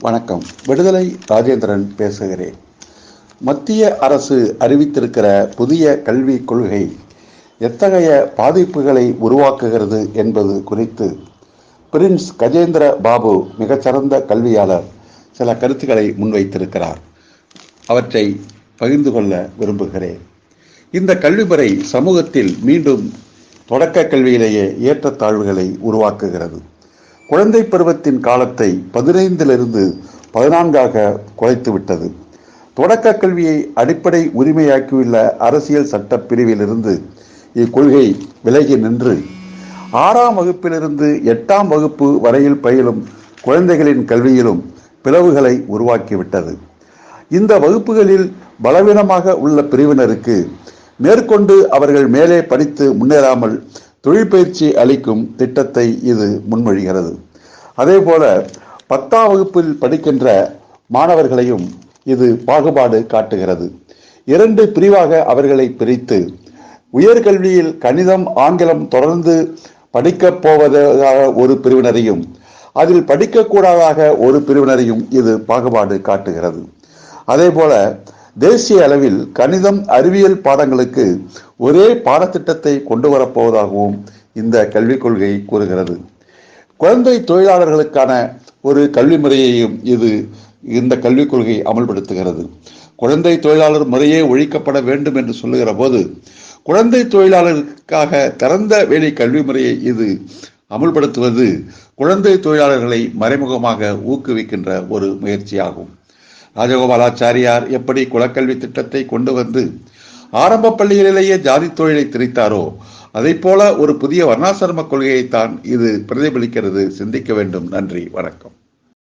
வணக்கம். விடுதலை ராஜேந்திரன் பேசுகிறேன். மத்திய அரசு அறிவித்திருக்கிற புதிய கல்விக் கொள்கை எத்தகைய பாதிப்புகளை உருவாக்குகிறது என்பது குறித்து பிரின்ஸ் கஜேந்திர பாபு மிகச்சிறந்த கல்வியாளர் சில கருத்துக்களை முன்வைத்திருக்கிறார். அவற்றை பகிர்ந்து கொள்ள விரும்புகிறேன். இந்த கல்வி முறை சமூகத்தில் மீண்டும் தொடக்க கல்வியிலேயே ஏற்றத்தாழ்வுகளை உருவாக்குகிறது. குழந்தை பருவத்தின் காலத்தை பதினைந்திலிருந்து பதினான்காக குறைத்து விட்டது. தொடக்க கல்வியை அடிப்படை உரிமையாக்கியுள்ள அரசியல் சட்ட பிரிவிலிருந்து இக்கொள்கை விலகி நின்று ஆறாம் வகுப்பிலிருந்து எட்டாம் வகுப்பு வரையில் பயிலும் குழந்தைகளின் கல்வியிலும் பிளவுகளை உருவாக்கிவிட்டது. இந்த வகுப்புகளில் பலவீனமாக உள்ள பிரிவினருக்கு மேற்கொண்டு அவர்கள் மேலே படித்து முன்னேறாமல் தொழிற்பயிற்சி அளிக்கும் திட்டத்தை இது முன்மொழிகிறது. அதே போல பத்தாம் வகுப்பில் படிக்கின்ற மாணவர்களையும் இது பாகுபாடு காட்டுகிறது. இரண்டு பிரிவாக அவர்களை பிரித்து உயர்கல்வியில் கணிதம் ஆங்கிலம் தொடர்ந்து படிக்கப் போவதாக ஒரு பிரிவினரையும் அதில் படிக்கக்கூடாதாக ஒரு பிரிவினரையும் இது பாகுபாடு காட்டுகிறது. அதே போல தேசிய அளவில் கணிதம் அறிவியல் பாடங்களுக்கு ஒரே பாடத்திட்டத்தை கொண்டு வரப்போவதாகவும் இந்த கல்விக் கொள்கை கூறுகிறது. குழந்தை தொழிலாளர்களுக்கான ஒரு கல்வி முறையையும் இது இந்த கல்விக் கொள்கை அமல்படுத்துகிறது. குழந்தை தொழிலாளர் முறையே ஒழிக்கப்பட வேண்டும் என்று சொல்லுகிற போது குழந்தை தொழிலாளர்களுக்காக திறந்த வேலை கல்வி முறையை இது அமுல்படுத்துவது குழந்தை தொழிலாளர்களை மறைமுகமாக ஊக்குவிக்கின்ற ஒரு முயற்சியாகும். ராஜகோபாலாச்சாரியார் எப்படி குலக்கல்வி திட்டத்தை கொண்டு வந்து ஆரம்ப பள்ளிகளிலேயே ஜாதி தொழிலை திரித்தாரோ அதை போல ஒரு புதிய வர்ணாசிரம கொள்கையைத்தான் இது பிரதிபலிக்கிறது. சிந்திக்க வேண்டும். நன்றி. வணக்கம்.